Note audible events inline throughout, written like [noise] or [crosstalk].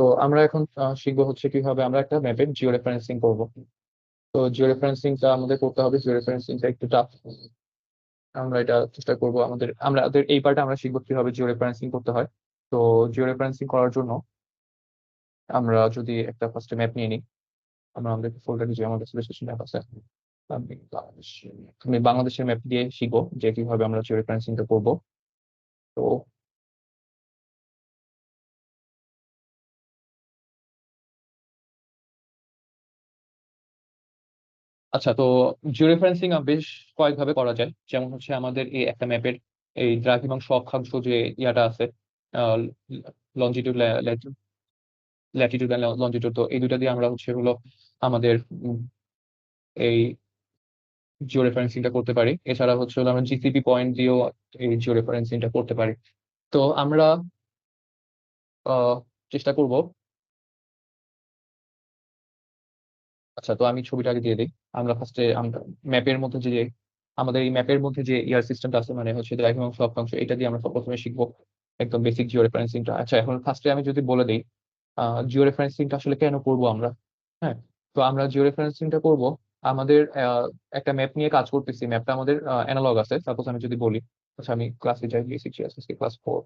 তো আমরা এখন শিখব হচ্ছে কীভাবে আমরা একটা ম্যাপের জিও রেফারেন্সিং করব। তো জিও রেফারেন্সিংটা আমাদের করতে হবে জিও রেফারেন্সিংটা একটু টাফ আমরা এটা চেষ্টা করব আমাদের, আমরা এই পার্টে আমরা শিখব কীভাবে জিও রেফারেন্সিং করতে হয়। তো জিও রেফারেন্সিং করার জন্য আমরা যদি একটা ফার্স্টে ম্যাপ নিয়ে নিই, আমরা আমাদের ফোল্ডারে যে আমাদের সিলেকশন ম্যাপ আছে, আমি বাংলাদেশের ম্যাপ দিয়ে শিখব যে কীভাবে আমরা জিও রেফারেন্সিংটা করব। তো আচ্ছা তো জিও রেফারেন্সিং বেশ কয়েকভাবে করা যায়। যেমন হচ্ছে আমাদের এই একটা ম্যাপের এই দ্রাঘিমাংশ অক্ষাংশ যে ইয়াটা আছে লঞ্জিটিউড ল্যাটিটিউড লঞ্জিটিউড তো এই দুটা দিয়ে আমরা হচ্ছে হলো আমাদের এই জিও রেফারেন্সিংটা করতে পারি। এছাড়া হচ্ছে হলো আমরা জিসিপি পয়েন্ট দিয়েও এই জিও রেফারেন্সিংটা করতে পারি। তো আমরা চেষ্টা করব আচ্ছা তো আমি ছবিটা আগে দিয়ে দিই। আমরা ফার্স্টে ম্যাপের মধ্যে যে, আমাদের এই ম্যাপের মধ্যে যে ইয়ার সিস্টেমটা আছে মানে হচ্ছে দ্রাঘিমাংশ অক্ষাংশ এটা দিয়ে আমরা প্রথমে শিখব একদম বেসিক জিও রেফারেন্সিংটা আচ্ছা এখন ফার্স্টে আমি যদি বলে দিই জিও রেফারেন্সিংটা আসলে কেন করব আমরা? হ্যাঁ তো আমরা জিও রেফারেন্সিংটা করব আমাদের একটা ম্যাপ নিয়ে কাজ করতেছি। ম্যাপটা আমাদের অ্যানালগ আছে। সাপোজ আমি যদি বলি আচ্ছা আমি ক্লাসে যাই বেসিক জিওসিসি ক্লাস ফোর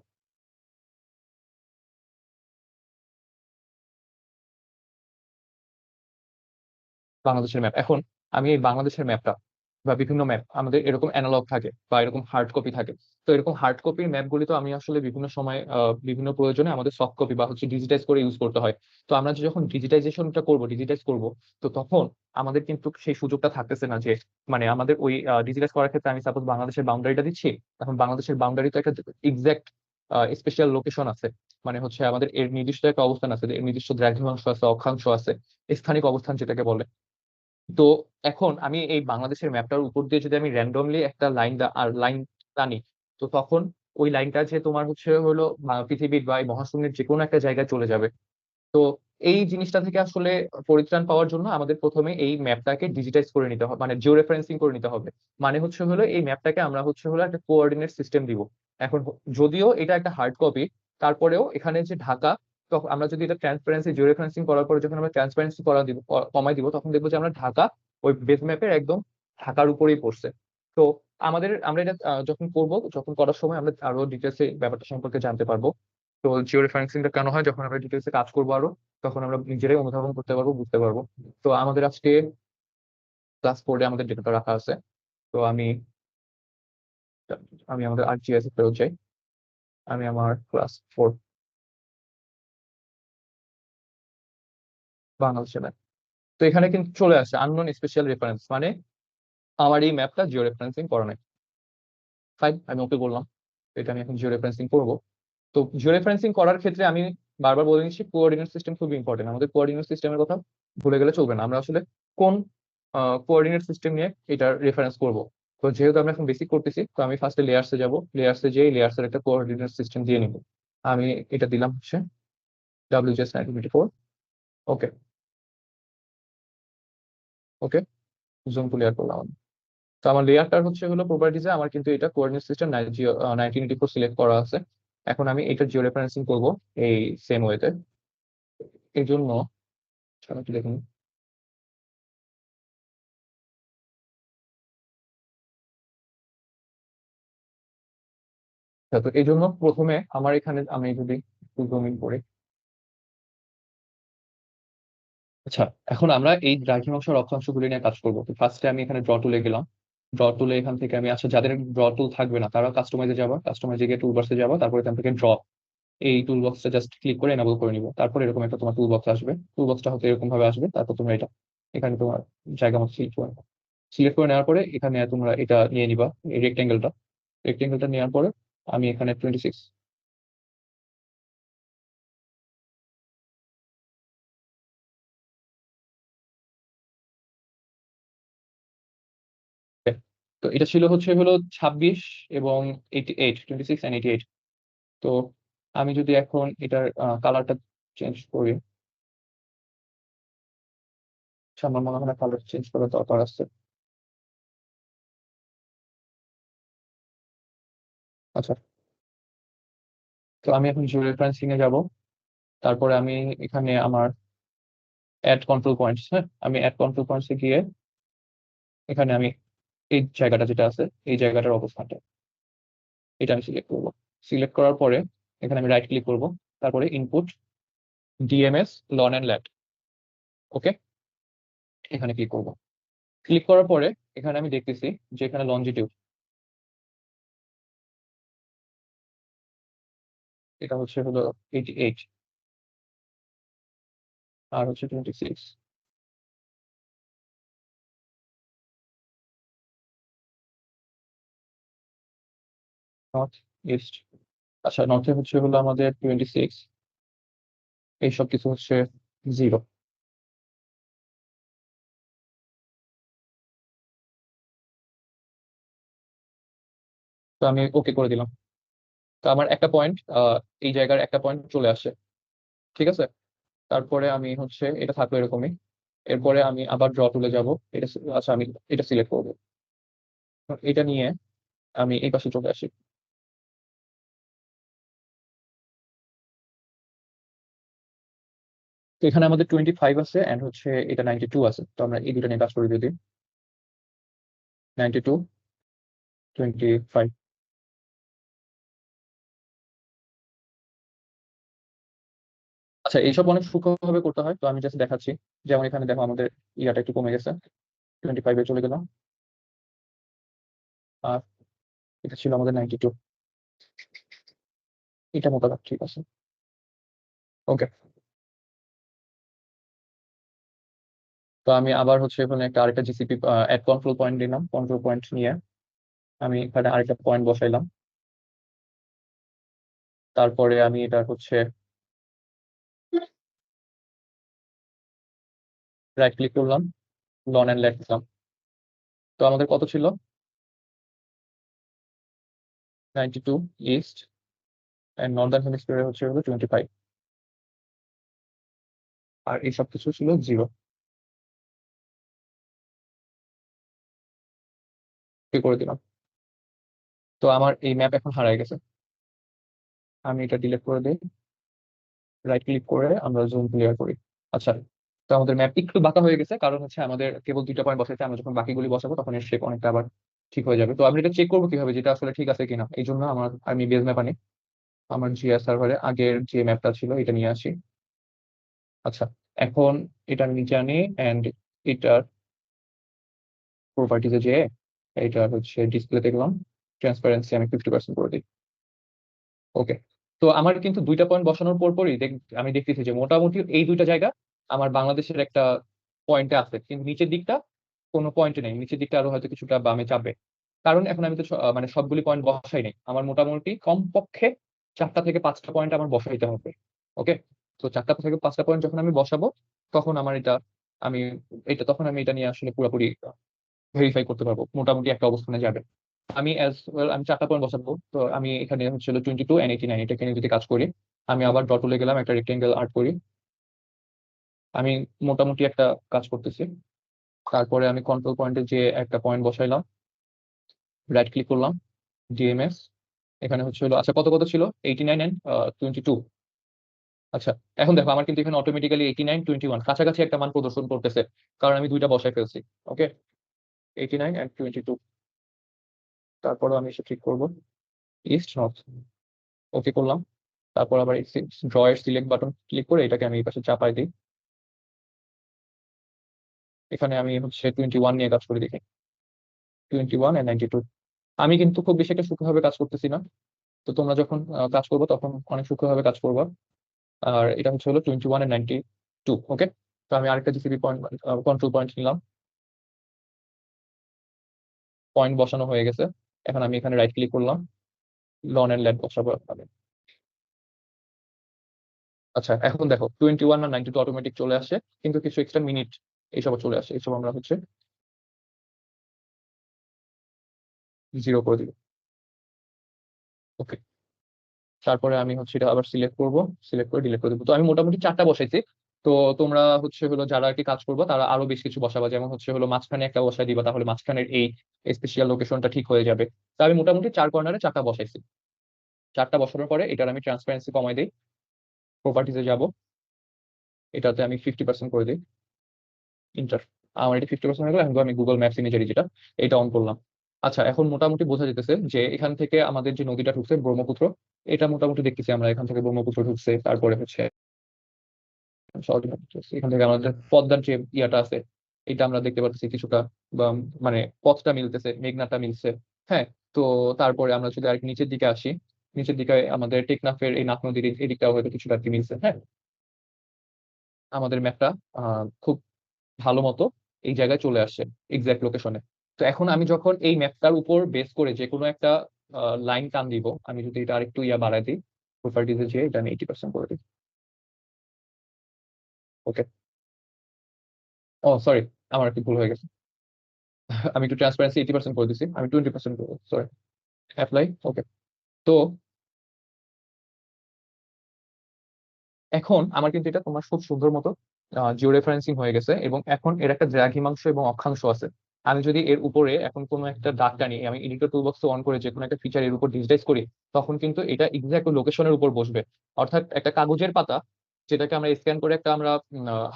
বাংলাদেশের ম্যাপ এখন আমি এই বাংলাদেশের ম্যাপটা বা বিভিন্ন ম্যাপ আমাদের এরকম অ্যানালগ থাকে বা এরকম হার্ড কপি থাকে। তো এরকম হার্ড কপির ম্যাপগুলি তো আমি আসলে বিভিন্ন সময় বিভিন্ন প্রয়োজনে আমাদের সফট কপি বা হচ্ছে ডিজিটাইজ করে ইউজ করতে হয়। তো আমরা যখন ডিজিটাইজেশনটা করব ডিজিটাইজ করব, তো তখন আমাদের কিন্তু সেই সুযোগটা থাকতেছে না যে মানে আমাদের ওই ডিজিটাইজ করার ক্ষেত্রে আমি সাপোজ বাংলাদেশের বাউন্ডারিটা দিচ্ছি, এখন বাংলাদেশের বাউন্ডারি তো একটা এক্সাক্ট স্পেশাল লোকেশন আছে। মানে হচ্ছে আমাদের এর নির্দিষ্ট একটা অবস্থান আছে, এর নির্দিষ্ট দ্রাঘিমাংশ আছে, অক্ষাংশ আছে, স্থানিক অবস্থান যেটাকে বলে। তো এখন আমি এই বাংলাদেশের ম্যাপটার উপর দিয়ে যদি আমি র্যান্ডমলি একটা লাইন আর লাইন টানি, তো তখন ওই লাইনটা যে তোমার হচ্ছে হলো পৃথিবীর বা এই মহাশূন্যের যে কোনো একটা জায়গায় চলে যাবে। তো এই জিনিসটা থেকে আসলে পরিত্রাণ পাওয়ার জন্য আমাদের প্রথমে এই ম্যাপটাকে ডিজিটাইজ করে নিতে হবে মানে জিও রেফারেন্সিং করে নিতে হবে। মানে হচ্ছে হলো এই ম্যাপটাকে আমরা হচ্ছে হলো একটা কোঅর্ডিনেট সিস্টেম দিব। এখন যদিও এটা একটা হার্ড কপি তারপরেও এখানে যে ঢাকা তখন আমরা যদি এটা ট্রান্সপারেন্সি জিও রেফারেন্সিং করার পরে যখন আমরা ট্রান্সপারেন্সি করা দিব কমাই দিব, তখন দেখব যে আমরা ঢাকা ওই বেস ম্যাপের একদম ঢাকার উপরেই পড়ছে। তো আমাদের, আমরা এটা যখন করব, যখন করার সময় আমরা আরও ডিটেলসে ব্যাপারটা সম্পর্কে জানতে পারব। তো জিও রেফারেন্সিংটা কেন হয়? যখন আমরা ডিটেলসে কাজ করব আরও, তখন আমরা নিজেরাই অনুধাবন করতে পারব, বুঝতে পারব। তো আমাদের আজকে ক্লাস ফোরে আমাদের ডেটাটা রাখা আছে। তো আমি আমি আমাদের আর আরজিএস ফেরত যাই। আমি আমার ক্লাস ফোর বাংলাদেশে ম্যাপ তো এখানে কিন্তু চলে আসে আননোন স্পেশাল রেফারেন্স মানে আমার এই ম্যাপটা জিও রেফারেন্সিং করা নাই। ফাইন আমি ওকে বললাম, এটা আমি এখন জিও রেফারেন্সিং করব। তো জিও রেফারেন্সিং করার ক্ষেত্রে আমি বারবার বলে নিচ্ছি কোঅর্ডিনেট সিস্টেম খুব ইম্পর্টেন্ট আমাদের কোঅর্ডিনেট সিস্টেমের কথা ভুলে গেলে চলবে না। আমরা আসলে কোন কোঅর্ডিনেট সিস্টেম নিয়ে এটা রেফারেন্স করব। তো যেহেতু আমরা এখন বেসিক করতেছি, তো আমি ফার্স্টে লেয়ার্সে যাব। লেয়ার্সে যেয়ে লেয়ার্সের একটা কোঅর্ডিনেট সিস্টেম দিয়ে নিব। আমি এটা দিলাম হচ্ছে WGS nineteen twenty four okay. Okay zoom clear করলাম। তো আমার লেয়ারটার হচ্ছে হলো প্রপার্টিজে আমার কিন্তু এটা coordinate system nineteen eighty four select করা আছে। এখন আমি এটা জিও রেফারেন্সিং করব এই সেম ওয়েতে এই জন্য একটু দেখুন। আচ্ছা, তো এই জন্য প্রথমে আমার এখানে আমি যদি একটু জুমিং করি। আচ্ছা, এখন আমরা এই দ্রাঘিমাংশ রক্ষাংশ গুলি নিয়ে কাজ করব ফার্স্টে আমি এখানে ড্র টুলে গেলাম। ড্র টুলে এখান থেকে আমি আচ্ছা যাদের ড্র টুল থাকবে না তারা কাস্টমাইজে এ কাস্টমাইজে গিয়ে টুল বাক্স এ যাবা, এখান থেকে ড্র এই টুল বক্সটা জাস্ট ক্লিক করে এনাবল করে নিবো তারপর এরকম একটা তোমার টুল বক্স আসবে। টুল বক্সটা হয়তো এরকম ভাবে আসবে। তারপর তোমরা এটা এখানে তোমার জায়গা মতো সিলেক্ট করে সিলেক্ট করে নেওয়ার পরে এখানে তোমরা এটা নিয়ে নিবা এই রেক্টেঙ্গেলটা রেক্টেঙ্গেলটা নেওয়ার পরে আমি এখানে 26 তো এটা ছিল হচ্ছে হলো ছাব্বিশ এবং eighty eight twenty six and eighty eight তো আমি যদি এখন এটার কালারটা চেঞ্জ করি আমার মনে হয় না কালার চেঞ্জ করার দরকার আছে। আচ্ছা। তো আমি এখন জিও রেফারেন্সিং এ যাব। তারপরে আমি এখানে আমার অ্যাড কন্ট্রোল পয়েন্টস হ্যাঁ? আমি অ্যাড কন্ট্রোল পয়েন্টসে গিয়ে এখানে আমি এই জায়গাটা যেটা আছে, এই জায়গাটার অবস্থানটা। এটা আমি সিলেক্ট করব। সিলেক্ট করার পরে এখানে আমি রাইট ক্লিক করব। তারপরে input DMS lon and lat okay এখানে ক্লিক করব। ক্লিক করার পরে এখানে আমি দেখতেছি যে এখানে লঞ্জিটিউড এটা হচ্ছে হলো এইটি এইট আর হচ্ছে টোয়েন্টি সিক্স নর্থ ইস্ট আচ্ছা নর্থে হচ্ছে হলো আমাদের টোয়েন্টি সিক্স এইসব কিছু হচ্ছে জিরো তো আমি ওকে করে দিলাম। তো আমার একটা পয়েন্ট এই জায়গার একটা পয়েন্ট চলে আসে। ঠিক আছে? তারপরে আমি হচ্ছে, এটা থাকল এরকমই। এরপরে আমি আবার ড্র টুলে যাব। এটা আচ্ছা আমি এটা সিলেক্ট করব। এটা নিয়ে আমি এই পাশে চলে আসি। এখানে আমাদের টোয়েন্টি ফাইভ আছে অ্যান্ড হচ্ছে এটা নাইনটি টু আছে। তো আমরা এই দুটো নিয়ে কাজ করি যদি নাইনটি টু টোয়েন্টি ফাইভ আচ্ছা এইসব অনেক সূক্ষ্মভাবে করতে হয়। তো আমি জাস্ট দেখাচ্ছি। যেমন এখানে দেখো আমাদের ইয়াটা একটু কমে গেছে। টোয়েন্টি ফাইভে চলে গেলাম। আর এটা ছিল আমাদের নাইনটি টু এটা মোটামুটি ঠিক আছে। ওকে তো আমি আবার হচ্ছে এখানে একটা আরেকটা জিসিপি অ্যাড কন্ট্রোল পয়েন্ট দিলাম কন্ট্রোল পয়েন্ট নিয়ে আমি এখানে আরেকটা পয়েন্ট বসাইলাম। তারপরে আমি এটা হচ্ছে রাইট ক্লিক করলাম লন অ্যান্ড লেট দিলাম। তো আমাদের কত ছিল? Ninety two east and northern হেমিস্ফিয়ারে হচ্ছে টোয়েন্টি ফাইভ আর এই সব কিছু ছিল জিরো করে দিলাম। তো আমার এই ম্যাপ এখন হারাই গেছে। আমি এটা ডিলিট করে দিই। রাইট ক্লিক করে আমরা জুম ক্লিয়ার করি। আচ্ছা তো আমাদের ম্যাপ একটু বাঁকা হয়ে গেছে, কারণ হচ্ছে আমাদের কেবল দুইটা পয়েন্ট বসাইছে আমরা যখন বাকিগুলি বসাবো তখন এর শেপ অনেকটা আবার ঠিক হয়ে যাবে। তো আমি এটা চেক করব কীভাবে যেটা আসলে ঠিক আছে কিনা। এই জন্য আমার, আমি বেজ ম্যাপ আনি। আমার জিআর সার্ভারে আগের যে ম্যাপটা ছিল এটা নিয়ে আসি। আচ্ছা এখন এটা নিচে আনি অ্যান্ড এটার প্রপার্টিজে যে এটা হচ্ছে ডিসপ্লে দেখলাম। ট্রান্সপারেন্সি আমি ফিফটি পার্সেন্ট করে দিই। ওকে তো আমার কিন্তু দুইটা পয়েন্ট বসানোর পর পরই আমি দেখতেছি যে মোটামুটি এই দুইটা জায়গা আমার বাংলাদেশের একটা পয়েন্টে আছে। কিন্তু নিচের দিকটা কোনো পয়েন্টে নেই। নিচের দিকটা আরও হয়তো কিছুটা বামে চাপবে। কারণ এখন আমি তো মানে সবগুলি পয়েন্ট বসাই নেই। আমার মোটামুটি কমপক্ষে চারটা থেকে পাঁচটা পয়েন্ট আমার বসাইতে হবে। ওকে তো চারটা থেকে পাঁচটা পয়েন্ট যখন আমি বসাবো, তখন আমার এটা, আমি, এটা তখন আমি এটা নিয়ে আসলে পুরোপুরি ভেরিফাই করতে পারব, মোটামুটি একটা অবস্থানে যাবে। আমি অ্যাজ ওয়েল আমি চারটা পয়েন্ট বসাবো, তো আমি এখানে হচ্ছিল twenty two and eighty nine এটাকে নিয়ে যদি কাজ করি, আমি আবার ডটুলে গেলাম একটা রেক্টেঙ্গেল আর্ট করি। আমি মোটামুটি একটা কাজ করতেছি। তারপরে আমি কন্ট্রোল পয়েন্টে যে একটা পয়েন্ট বসাইলাম রাইট ক্লিক করলাম ডিএমএস এখানে হচ্ছে হলো আচ্ছা কত কত ছিল? Eighty nine and twenty two আচ্ছা এখন দেখো, আমার কিন্তু এখানে automatically eighty nine twenty one কাছাকাছি একটা মান প্রদর্শন করতেছে, কারণ আমি দুইটা বসাই ফেলছি okay eighty nine and twenty two তারপরও আমি এসে ঠিক করব। ইস্ট নর্থ ওকে করলাম। তারপর আবার ড্রয়ের সিলেক্ট বাটন ক্লিক করে এটাকে আমি এই পাশে চাপাই দিই। এখানে আমি হচ্ছে টোয়েন্টি ওয়ান নিয়ে কাজ করে দেখি। Twenty one and ninety two আমি কিন্তু খুব বেশি একটা সূক্ষ্মভাবে কাজ করতেছি না। তো তোমরা যখন কাজ করব তখন অনেক সূক্ষ্মভাবে কাজ করব। আর এটা হচ্ছে হলো twenty one and ninety two okay তো আমি আরেকটা জিসিবি পয়েন্ট কন্ট্রোল পয়েন্ট নিলাম। পয়েন্ট বসানো হয়ে গেছে। এখন আমি এখানে রাইট ক্লিক করলাম। লন এন্ড ল্যান্ড বসাবো আচ্ছা এখন দেখো টোয়েন্টি ওয়ান আর নাইনটি টু অটোমেটিক চলে আসে, কিন্তু কিছু এক্সট্রা মিনিট এইসব চলে আসে। এইসব আমরা হচ্ছে জিরো করে দিব। ওকে তারপরে আমি হচ্ছে এটা আবার সিলেক্ট করব সিলেক্ট করে ডিলিট করে দেবো। তো আমি মোটামুটি চারটা বসাইছি। তো তোমরা হচ্ছে হলো যারা আর কি কাজ করব, তারা আরও বেশ কিছু বসাবা। যেমন হচ্ছে হলো মাঝখানে একটা বসাই দিবা, তাহলে মাঝখানের এই স্পেশাল লোকেশনটা ঠিক হয়ে যাবে। তো আমি মোটামুটি চার কর্নারে চারটা বসাইছি। চারটা বসানোর পরে এটার আমি ট্রান্সপারেন্সি কমাই দিই। প্রপার্টিতে যাব। এটাতে আমি ফিফটি পার্সেন্ট করে দিই। ইন্টার আমার এটা ফিফটি পার্সেন্ট হয়ে গেল, এখন আমি গুগল ম্যাপস ইমেজারি যেটা, এটা অন করলাম। আচ্ছা এখন মোটামুটি বোঝা যেতেছে যে এখান থেকে আমাদের যে নদীটা ঢুকছে ব্রহ্মপুত্র, এটা মোটামুটি দেখতেছি আমরা, এখান থেকে ব্রহ্মপুত্র ঢুকছে, তারপরে হচ্ছে সহজে এখান থেকে আমাদের পদ্মার যে ইয়াটা আছে, এটা আমরা দেখতে পাচ্ছি কিছুটা, বা মানে পথটা মিলতেছে, মেঘনাটা মিলছে। হ্যাঁ তো তারপরে আমরা যদি আর নিচের দিকে আসি। নিচের দিকে আমাদের টেকনাফের এই নাফ নদীর এদিকটাও হয়তো কিছুটা কি মিলছে। হ্যাঁ আমাদের ম্যাপটা খুব ভালো মতো এই জায়গায় চলে আসছে এক্সাক্ট লোকেশনে তো এখন আমি যখন এই ম্যাপটার উপর বেস করে যে কোনো একটা লাইন টান দিব, আমি যদি এটা আরেকটু ইয়া বাড়াই দিই প্রপার্টিতে যেয়ে এটা আমি এইটি পার্সেন্ট করে দিই। ওকে ও সরি আমার একটু ভুল হয়ে গেছে। [laughs] আমি একটু ট্রান্সপারেন্সি এইটি পার্সেন্ট করে দিচ্ছি আমি টোয়েন্টি পার্সেন্ট করব সরি অ্যাপ্লাই ওকে তো এখন আমার কিন্তু এটা তোমার খুব সুন্দর মতো জিও রেফারেন্সিং হয়ে গেছে এবং এখন এর একটা দ্রাঘিমাংশ এবং অক্ষাংশ আছে। আমি যদি এর উপরে এখন কোনো একটা ডাক টানি আমি এডিটর টুলবক্স অন করে যে কোনো একটা ফিচার এর উপর ডিজিটাইজ করি, তখন কিন্তু এটা এক্সাক্ট লোকেশনের উপর বসবে। অর্থাৎ একটা কাগজের পাতা যেটাকে আমরা স্ক্যান করে একটা আমরা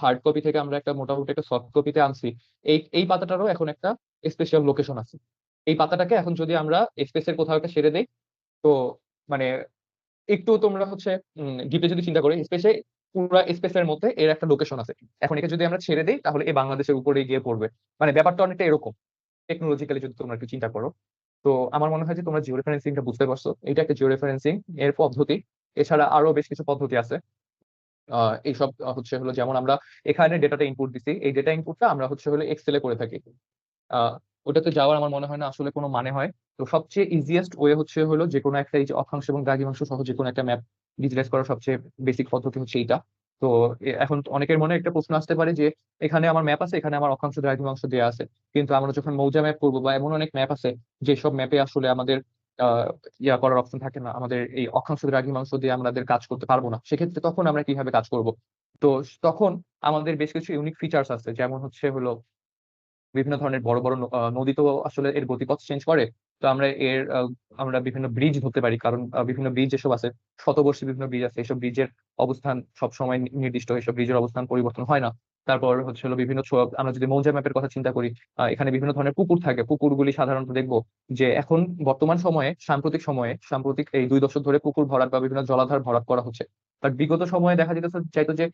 হার্ড কপি থেকে আমরা একটা মোটামুটি একটা সফট কপিতে আনছি, এই এই পাতাটারও এখন একটা স্পেশাল লোকেশন আছে। এই পাতাটাকে এখন যদি আমরা স্পেসের কোথাও একটা সেরে দেই, তো মানে একটু তোমরা হচ্ছে ডিপে যদি চিন্তা করি স্পেসে পুরো স্পেসের মধ্যে এর একটা লোকেশন আছে। এখন একে যদি আমরা ছেড়ে দিই, তাহলে এই বাংলাদেশের উপরে গিয়ে পড়বে। মানে ব্যাপারটা অনেকটা এরকম টেকনোলজিক্যালি যদি তোমরা একটু চিন্তা করো। তো আমার মনে হয় যে তোমরা জিও রেফারেন্সিংটা বুঝতে পারছ। এটা একটা জিও রেফারেন্সিং এর পদ্ধতি। এছাড়া আরও বেশ কিছু পদ্ধতি আছে। এইসব হচ্ছে হলো যেমন আমরা এখানে ডেটাটা ইনপুট দিছি, এই ডেটা ইনপুটটা আমরা হচ্ছে হলো এক্সেলে করে থাকি। ওটাতে যাওয়ার আমার মনে হয় না আসলে কোনো মানে হয়। তো সবচেয়ে ইজিয়েস্ট ওয়ে হচ্ছে হলো যে কোনো একটা এই যে অক্ষাংশ এবং দ্রাঘিমাংশ সহ যে কোনো একটা ম্যাপ ডিজিটাইজ করার সবচেয়ে বেসিক পদ্ধতি হচ্ছে এইটা। তো এখন অনেকের মনে একটা প্রশ্ন আসতে পারে যে, এখানে আমার ম্যাপ আছে, এখানে আমার অক্ষাংশ দ্রাঘিমাংশ দেওয়া আছে। কিন্তু আমরা যখন মৌজা ম্যাপ করব বা এমন অনেক ম্যাপ আছে, যেসব ম্যাপে আসলে আমাদের ইয়া করার অপশন থাকে না। আমাদের এই অক্ষাংশ দ্রাঘিমাংশ দিয়ে আমাদের কাজ করতে পারব না। সেক্ষেত্রে তখন আমরা কীভাবে কাজ করব? তো তখন আমাদের বেশ কিছু ইউনিক ফিচার্স আছে। যেমন হচ্ছে হলো বিভিন্ন ধরনের বড় বড় নদী তো আসলে এর গতিপথ চেঞ্জ করে। তো আমরা এর আমরা বিভিন্ন ব্রিজ ধরতে পারি। কারণ বিভিন্ন ব্রিজ যেসব আছে। শতবর্ষী বিভিন্ন ব্রিজ আছে। এসব ব্রিজের অবস্থান সবসময় নির্দিষ্ট। এসব ব্রিজের অবস্থান পরিবর্তন হয় না। তারপর হচ্ছে হলো বিভিন্ন আমরা যদি মৌজা ম্যাপের কথা চিন্তা করি এখানে বিভিন্ন ধরনের পুকুর থাকে। পুকুরগুলি সাধারণত দেখব যে এখন বর্তমান সময়ে, সাম্প্রতিক সময়ে, সাম্প্রতিক এই দুই দশক ধরে পুকুর ভরাট বা বিভিন্ন জলাধার ভরাট করা হচ্ছে। বাট বিগত সময়ে দেখা যেতেছে, চাইতো যে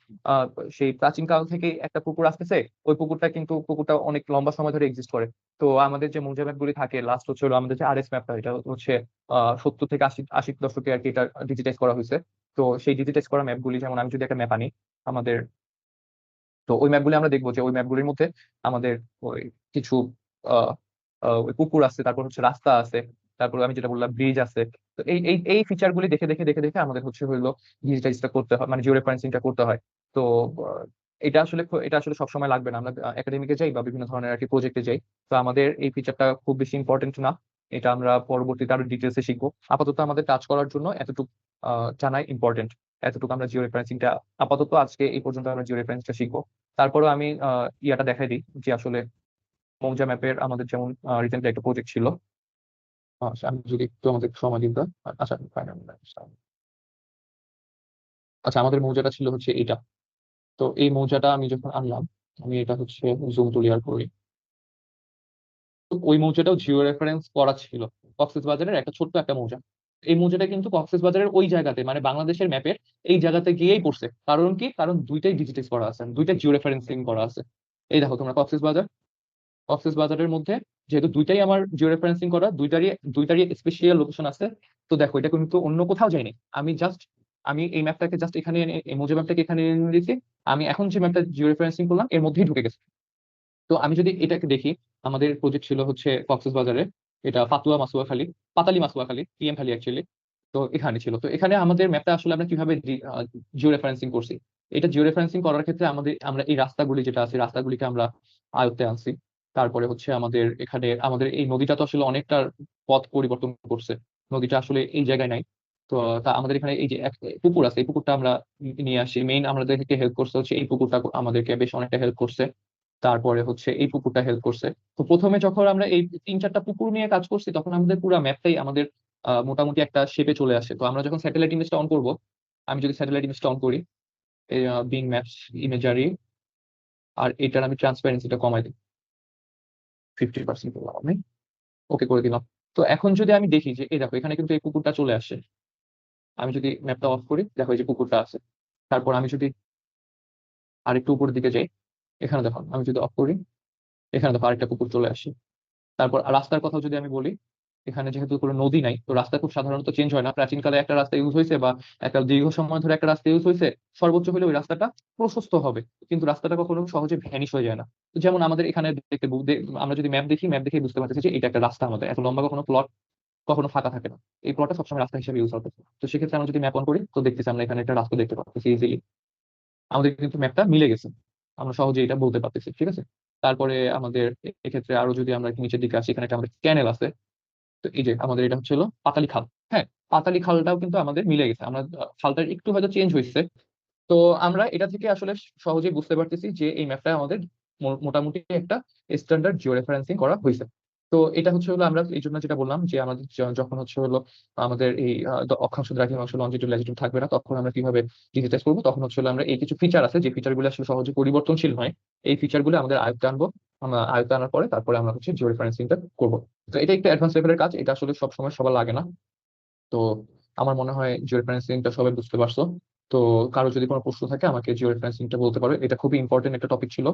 সেই প্রাচীন কাল থেকে একটা পুকুর আসতেছে, ওই পুকুরটা কিন্তু পুকুরটা অনেক লম্বা সময় ধরে এক্সিস্ট করে। তো আমাদের যে মৌজা ম্যাপ গুলি থাকে লাস্ট হচ্ছে হলো আমাদের যে আরএস ম্যাপটা এটা হচ্ছে, আহ, সত্তর থেকে আশি আশি দশকে আর কি এটা ডিজিটাইজ করা হয়েছে। তো সেই ডিজিটাইজ করা ম্যাপ গুলি, যেমন আমি যদি একটা ম্যাপ আনি, আমাদের তো ওই ম্যাপগুলি আমরা দেখব যে ওই ম্যাপগুলির মধ্যে আমাদের ওই কিছু পুকুর আছে, তারপর হচ্ছে রাস্তা আছে, তারপর আমি যেটা বললাম ব্রিজ আছে। তো এই এই এই ফিচার গুলি দেখে দেখে দেখে দেখে আমাদের হচ্ছে হলো ডিজিটাইজটা করতে হয় মানে জিও রেফারেন্সিংটা করতে হয়। তো এটা আসলে এটা আসলে সবসময় লাগবে না। আমরা একাডেমিকে যাই বা বিভিন্ন ধরনের কি প্রজেক্টে যাই, তো আমাদের এই ফিচারটা খুব বেশি ইম্পর্টেন্ট না। এটা আমরা পরবর্তীতে আরও ডিটেলসে শিখব। আপাতত আমাদের কাজ করার জন্য এতটুকু জানাই ইম্পর্টেন্ট এতটুকু আমরা জিও রেফারেন্সিংটা আপাতত আজকে এই পর্যন্ত আমরা জিও রেফারেন্সটা শিখব। তারপরেও আমি ইয়াটা দেখাই দিই যে আসলে মৌজা ম্যাপের আমাদের যেমন রিসেন্টলি একটা প্রজেক্ট ছিল। আমি যদি একটু আমাদের সময় দিন আচ্ছা আচ্ছা আমাদের মৌজাটা ছিল হচ্ছে এইটা। তো এই মৌজাটা আমি যখন আনলাম, আমি এটা হচ্ছে জুম তুলি করি। ওই মৌজাটাও জিও রেফারেন্স করা ছিল। কক্সবাজারের একটা ছোট্ট একটা মৌজা। এই মৌজাটা কিন্তু কক্সবাজারের ওই জায়গাতে মানে বাংলাদেশের ম্যাপের এই জায়গাতে গিয়েই পড়ছে। কারণ কি? কারণ দুইটাই ডিজিটাইজ করা আছে দুইটা জিও রেফারেন্সিং করা আছে। এই দেখো তোমরা কক্সবাজার কক্সবাজারের মধ্যে যেহেতু দুইটাই আমার জিও রেফারেন্সিং করা, দুইটারই দুইটারই স্পেশিয়াল লোকেশন আছে, তো দেখো এটা কিন্তু অন্য কোথাও যায়নি। আমি জাস্ট আমি এই ম্যাপটাকে জাস্ট এখানে এই মৌজা ম্যাপটাকে এখানে এনে দিয়েছি। আমি এখন যে ম্যাপটা জিও রেফারেন্সিং করলাম, এর মধ্যেই ঢুকে গেছে। তো আমি যদি এটাকে দেখি, আমাদের প্রজেক্ট ছিল হচ্ছে কক্সবাজারে এটা পাতুয়া মাসুয়াখালী পাতালি মাসুয়াখালী খালি অ্যাকচুয়ালি তো এখানে ছিল। তো এখানে আমাদের ম্যাপটা আসলে আমরা কীভাবে জিও রেফারেন্সিং করছি? এটা জিও রেফারেন্সিং করার ক্ষেত্রে আমাদের, আমরা এই রাস্তাগুলি যেটা আছে, রাস্তাগুলিকে আমরা আয়ত্তে আনছি। তারপরে হচ্ছে আমাদের এখানে, আমাদের এই নদীটা তো আসলে অনেকটা পথ পরিবর্তন করছে। নদীটা আসলে এই জায়গায় নাই। তো তা আমাদের এখানে এই যে পুকুর আছে, এই পুকুরটা আমরা নিয়ে আসি। মেইন আমাদেরকে হেল্প করছে হচ্ছে এই পুকুরটা আমাদেরকে বেশ অনেকটা হেল্প করছে। তারপরে হচ্ছে এই পুকুরটা হেল্প করছে। তো প্রথমে যখন আমরা এই তিন চারটা পুকুর নিয়ে কাজ করছি, তখন আমাদের পুরো ম্যাপটাই আমাদের মোটামুটি একটা শেপে চলে আসে। তো আমরা যখন স্যাটেলাইট ইমেজটা অন করব, আমি যদি স্যাটেলাইট ইমেজটা অন করি বিং ম্যাপস ইমেজারি আর এটার আমি ট্রান্সপারেন্সিটা কমাই দিই। ফিফটি পার্সেন্ট করলাম আমি। ওকে করে দিলাম। তো এখন যদি আমি দেখি যে, এই দেখো, এখানে কিন্তু এই কুকুরটা চলে আসে। আমি যদি ম্যাপটা অফ করি, দেখো এই যে কুকুরটা আছে। তারপর আমি যদি আরেকটু উপরের দিকে যাই এখানে দেখো, আমি যদি অফ করি, এখানে দেখো আরেকটা কুকুর চলে আসি। তারপর রাস্তার কথা যদি আমি বলি, এখানে যেহেতু কোনো নদী নাই, তো রাস্তা খুব সাধারণত চেঞ্জ হয় না। প্রাচীনকালে একটা রাস্তা ইউজ হয়েছে বা একটা দীর্ঘ সময় ধরে একটা রাস্তা ইউজ হয়েছে, সর্বোচ্চ হলে ওই রাস্তাটা প্রশস্ত হবে। কিন্তু রাস্তাটা কখনো সহজে ভ্যানিশ হয়ে যায় না। তো যেমন আমাদের এখানে দেখতে আমরা যদি ম্যাপ দেখি ম্যাপ দেখে বুঝতে পারতেছি যে এটা একটা রাস্তা আমাদের। এত লম্বা কখনো প্লট কখনো ফাঁকা থাকে না। এই প্লটটা সবসময় রাস্তা হিসেবে ইউজ হবে তো সেক্ষেত্রে আমরা যদি ম্যাপ অন করি, তো দেখতেছি আমরা এখানে একটা রাস্তা দেখতে পাচ্ছি ইজিলি আমাদের কিন্তু ম্যাপটা মিলে গেছে। আমরা সহজে এটা বলতে পারতেছি, ঠিক আছে? তারপরে আমাদের এক্ষেত্রে আরও যদি আমরা নিচের দিকে আসি, এখানে একটা আমাদের ক্যানেল আছে। তো এই যে আমাদের এটা হচ্ছিল পাতালি খাল হ্যাঁ? পাতালি খালটাও কিন্তু আমাদের মিলে গেছে। আমরা খালটা একটু হয়তো চেঞ্জ হয়েছে। তো আমরা এটা থেকে আসলে সহজে বুঝতে পারতেছি যে এই ম্যাপটা আমাদের মোটামুটি একটা স্ট্যান্ডার্ড জিও রেফারেন্সিং করা হয়েছে। তো এটা হচ্ছে হলো আমরা এই জন্য যেটা বললাম যে আমাদের যখন হচ্ছে হলো আমাদের এই অক্ষাংশ দ্রাঘিমাংশ লঞ্জিটিউড ল্যাটিটিউড থাকবে না, তখন আমরা কীভাবে ডিজিটাইজ করব? তখন হচ্ছে হলো আমরা এই কিছু ফিচার আছে, যে ফিচারগুলো আসলে সহজে পরিবর্তনশীল হয় এই ফিচারগুলো আমাদের আয়ত্তে আনব আমরা আয়ত্তে আনার পরে তারপরে আমরা হচ্ছে জিও রেফারেন্সিংটা করব। তো এটা একটা অ্যাডভান্স লেভেলের কাজ, এটা আসলে সবসময় সবার লাগে না। তো আমার মনে হয় জিও রেফারেন্সিংটা সবাই বুঝতে পারছ। তো কারও যদি কোনো প্রশ্ন থাকে আমাকে জিও রেফারেন্সিংটা বলতে পারো। এটা খুবই ইম্পর্টেন্ট একটা টপিক ছিল।